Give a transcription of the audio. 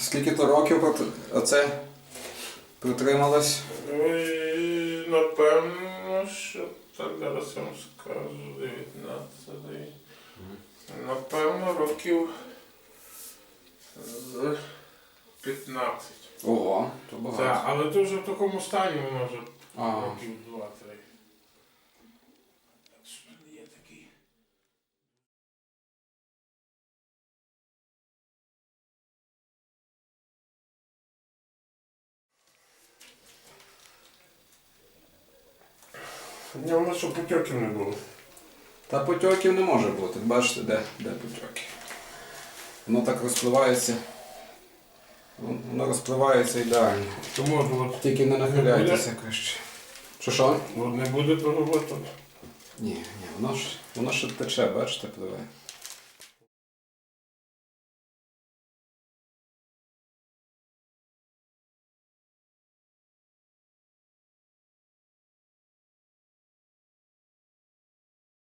Скільки то років от- оце протрималось? Ой, Напевно, що так зараз я вам скажу 19. Напевно, років з 15. Ого, то багато. Так, але то вже в такому стані воно вже А. років 2-3. Так що тут є такий. В ньому що потьоків не було. Та потьоків не може бути. Бачите, де, де потьоки. Воно так розпливається. Воно розпливається ідеально. Тому от, Тільки не нахиляйтеся краще. Що що? от не буде от. Ні, ні, воно ж воно ще тече, бачите, пливе.